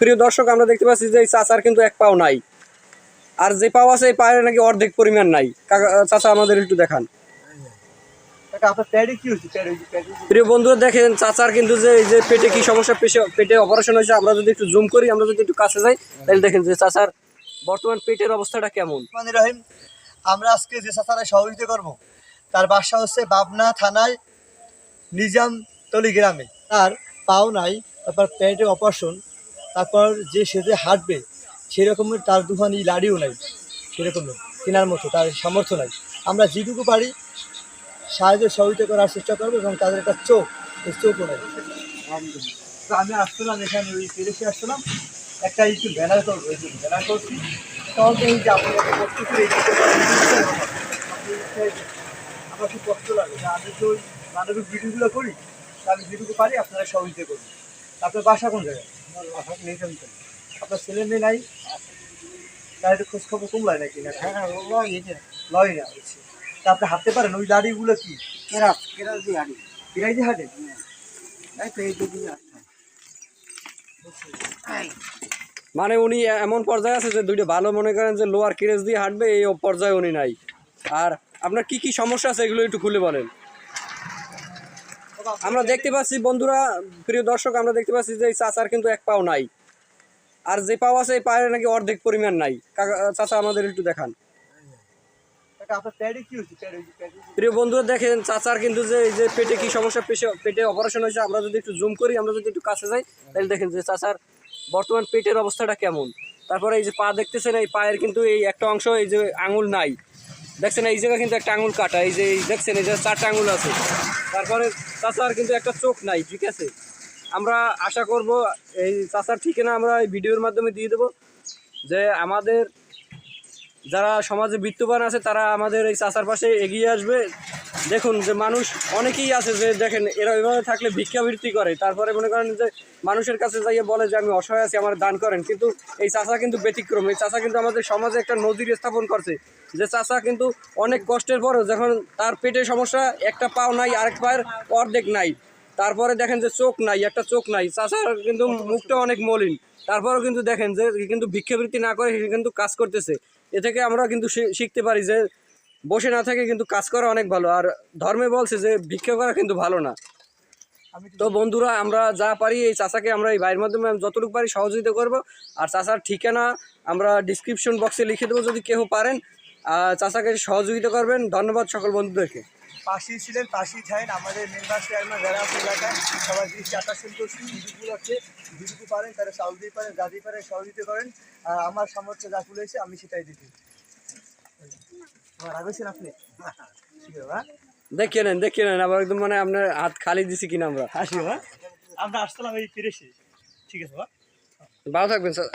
প্রিয় দর্শক আমরা দেখতে পাচ্ছি যে এই চাচার কিন্তু এক পাও নাই। আর যে পাও আছে এই পায়ের নাকি অর্ধেক পরিমাণ নাই। চাচা আমাদের একটু দেখান। প্রিয় বন্ধুরা দেখেন চাচার কিন্তু যে এই যে পেটে কি সমস্যা পেটে অপারেশন হয়েছে আমরা যদি একটু জুম করি আমরা যদি একটু কাছে যাই তাহলে দেখেন যে চাচার বর্তমান পেটের অবস্থাটা কেমন। রহিম আমরা আজকে যে সাঁতারে সহযোগিতা করব তার বাসা হচ্ছে বাবনা থানায় নিজামতলি গ্রামে। তার পাও নাই তারপর পেটে অপারেশন তারপর যে সেজে হাঁটবে, সেরকমের তার দুখানি লাড়িও নাই সেরকমের কেনার মতো, তার সামর্থ্য নাই। আমরা যেটুকু পারি, সাহায্য সহযোগিতা করার চেষ্টা করব এবং তাদের একটা চোখ চোখও নাই। আমি আসছিলাম এখানে, ওই পেরেসে আসছিলাম, একটা একটু ব্যানার যে ব্যানার করছি। তখন এই যে আপনাকে করে যে। আমার খুব কষ্ট লাগে, যে আমি তো ওই মানবিক ভিডিওগুলো করি আমি যেটুকু পারি, আপনারা সহযোগিতা করুন। আপনার বাসা কোন জায়গায়? আপনার ছেলে মেয়ে নাই? তাহলে খোঁজ খবর কমলায় নাকি না হ্যাঁ লয় না হচ্ছে তা আপনি হাঁটতে পারেন ওই দাড়িগুলো কি? কেরাস কেরাস দিয়ে হাঁড়ি ফিরাই দিয়ে হাঁটে তাই তো এই দুদিন মানে উনি এমন পর্যায়ে আছে যে দুইটা ভালো মনে করেন যে লোয়ার কিরেজ দিয়ে হাঁটবে এই পর্যায়ে উনি নাই। আর আপনার কি কি সমস্যা আছে এগুলো একটু খুলে বলেন। আমরা দেখতে পাচ্ছি বন্ধুরা প্রিয় দর্শক আমরা দেখতে পাচ্ছি যে এই চাচার কিন্তু এক পাও নাই। আর যে পাও আছে এই পায়ের নাকি অর্ধেক পরিমাণ নাই। চাচা আমাদের একটু দেখান। প্রিয় বন্ধুরা দেখেন চাচার কিন্তু যে এই যে পেটে কি সমস্যা পেটে অপারেশন হয়েছে আমরা যদি একটু জুম করি আমরা যদি একটু কাছে যাই তাহলে দেখেন যে চাচার বর্তমান পেটের অবস্থাটা কেমন। তারপরে এই যে পা দেখতেছেন এই পায়ের কিন্তু এই একটা অংশ এই যে আঙুল নাই। দেখছেন, এই জায়গায় কিন্তু একটা আঙুল কাটা, এই যে দেখছেন, এই যে চারটা আঙুল আছে। তারপরে চাচার কিন্তু একটা চোখ নাই, ঠিক আছে? আমরা আশা করব এই চাচার ঠিকানা আমরা এই ভিডিওর মাধ্যমে দিয়ে দেবো, যে আমাদের যারা সমাজে বিত্তবান আছে, তারা আমাদের এই চাচার পাশে এগিয়ে আসবে। দেখুন যে মানুষ অনেকেই আছে যে দেখেন, এরা এভাবে থাকলে ভিক্ষাবৃত্তি করে। তারপরে মনে করেন যে মানুষের কাছে যাইয়ে বলে যে, আমি অসহায় আছি, আমার দান করেন। কিন্তু এই চাচা কিন্তু ব্যতিক্রম। এই চাচা কিন্তু আমাদের সমাজে একটা নজির স্থাপন করছে। যে চাচা কিন্তু অনেক কষ্টের পরেও যখন তার পেটে সমস্যা, একটা পাও নাই, আরেক পায়ের অর্ধেক নাই। তারপরে দেখেন যে চোখ নাই, একটা চোখ নাই। চাষার কিন্তু মুখটা অনেক মলিন। তারপরেও কিন্তু দেখেন যে, কিন্তু ভিক্ষাবৃত্তি না করে কিন্তু কাজ করতেছে। এ থেকে আমরা কিন্তু শিখতে পারি যে বসে না থেকে কিন্তু কাজ করা অনেক ভালো। আর ধর্মে বলছে যে ভিক্ষা করা কিন্তু ভালো না। তো বন্ধুরা আমরা যা পারি এই চাষাকে আমরা এই বাইরের মাধ্যমে যতটুকু পারি সহযোগিতা করব। আর চাষার ঠিকানা আমরা ডিসক্রিপশন বক্সে লিখে দেবো যদি কেউ পারেন। আর চাচাকে সহযোগিতা করবেন। ধন্যবাদ সকল বন্ধুদেরকে। পাশেই ছিলেন পাশেই থাকেন। আমাদের মেম্বার চেয়ারম্যান যারা আছে এলাকায় সবাই দৃষ্টি আকর্ষণ করছি যেটুকু আছে। যেটুকু পারেন তারা চাউল দিয়ে পারেন যা দিয়ে পারেন সহযোগিতা করেন আর আমার সামর্থ্য যা খুলেছে আমি সেটাই দিতে আমার আপনি? দেখিয়ে নেন দেখিয়ে নেন আবার একদম মানে আপনার হাত খালি দিছি কিনা আমরা। হ্যাঁ আমরা আসলাম এই ফিরেছি ঠিক আছে হ্যাঁ ভালো থাকবেন স্যার।